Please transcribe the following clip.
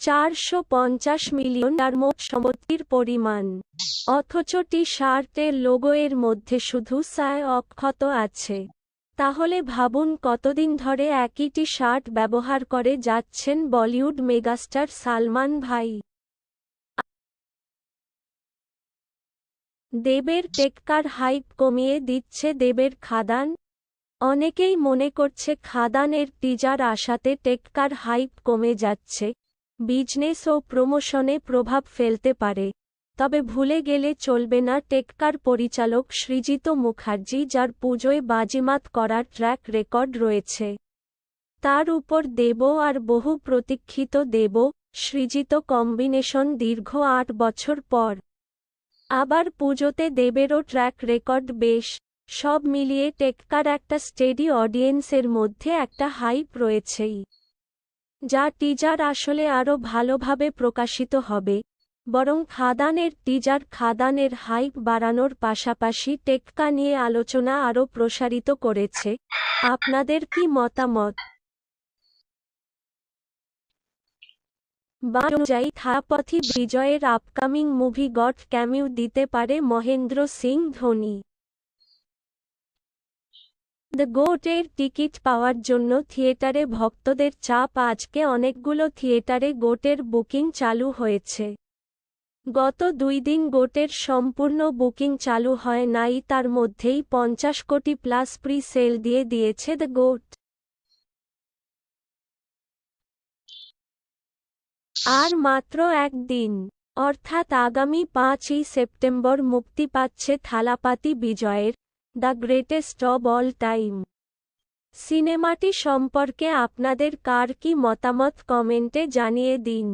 চারশো পঞ্চাশ মিলিয়ন আর মোট সম্পত্তির পরিমাণ। অথচ টি শার্টের লোগো এর মধ্যে শুধু সায় অক্ষত আছে। তাহলে ভাবুন কতদিন ধরে একই টি শার্ট ব্যবহার করে যাচ্ছেন বলিউড মেগাস্টার সালমান ভাই। দেবের টেক্কার হাইপ কমিয়ে দিচ্ছে দেবের খাদান। অনেকেই মনে করছে খাদানের টিজার আশাতে টেক্কার হাইপ কমে যাচ্ছে। বিজনেস ও প্রমোশনে প্রভাব ফেলতে পারে। তবে ভুলে গেলে চলবে না টেক্কার পরিচালক সৃজিত মুখার্জি, যার পুজোয় বাজিমাত করার ট্র্যাক রেকর্ড রয়েছে। তার উপর দেব আর বহু প্রতীক্ষিত দেব, সৃজিত কম্বিনেশন দীর্ঘ আট বছর পর। আবার পুজোতে দেবেরও ট্র্যাক রেকর্ড বেশ। সব মিলিয়ে টেক্কার একটা স্টেডি অডিয়েন্সের মধ্যে একটা হাইপ রয়েছেই। যা টিজার আসলে আরও ভালোভাবে প্রকাশিত হবে, বরং খাদানের টিজার খাদানের হাইপ বাড়ানোর পাশাপাশি টেক্কা নিয়ে আলোচনা আরও প্রসারিত করেছে। আপনাদের কি মতামত? বা অনুযায়ী থাপথি বিজয়ের আপকামিং মুভি গট ক্যামিউ দিতে পারে মহেন্দ্র সিং ধোনি। দ্য গোটের টিকিট পাওয়ার জন্য থিয়েটারে ভক্তদের চাপ আজকে অনেকগুলো থিয়েটারে গোটের বুকিং চালু হয়েছে। গত দুই দিন গোটের সম্পূর্ণ বুকিং চালু হয় নাই, তার মধ্যেই পঞ্চাশ কোটি প্লাস প্রি সেল দিয়ে দিয়েছে দ্য গোট আর মাত্র একদিন, অর্থাৎ আগামী পাঁচই সেপ্টেম্বর মুক্তি পাচ্ছে থালাপাতি বিজয়ের। The greatest of all time. সিনেমাটি সম্পর্কে আপনাদের কার কি মতামত কমেন্টে জানিয়ে দিন।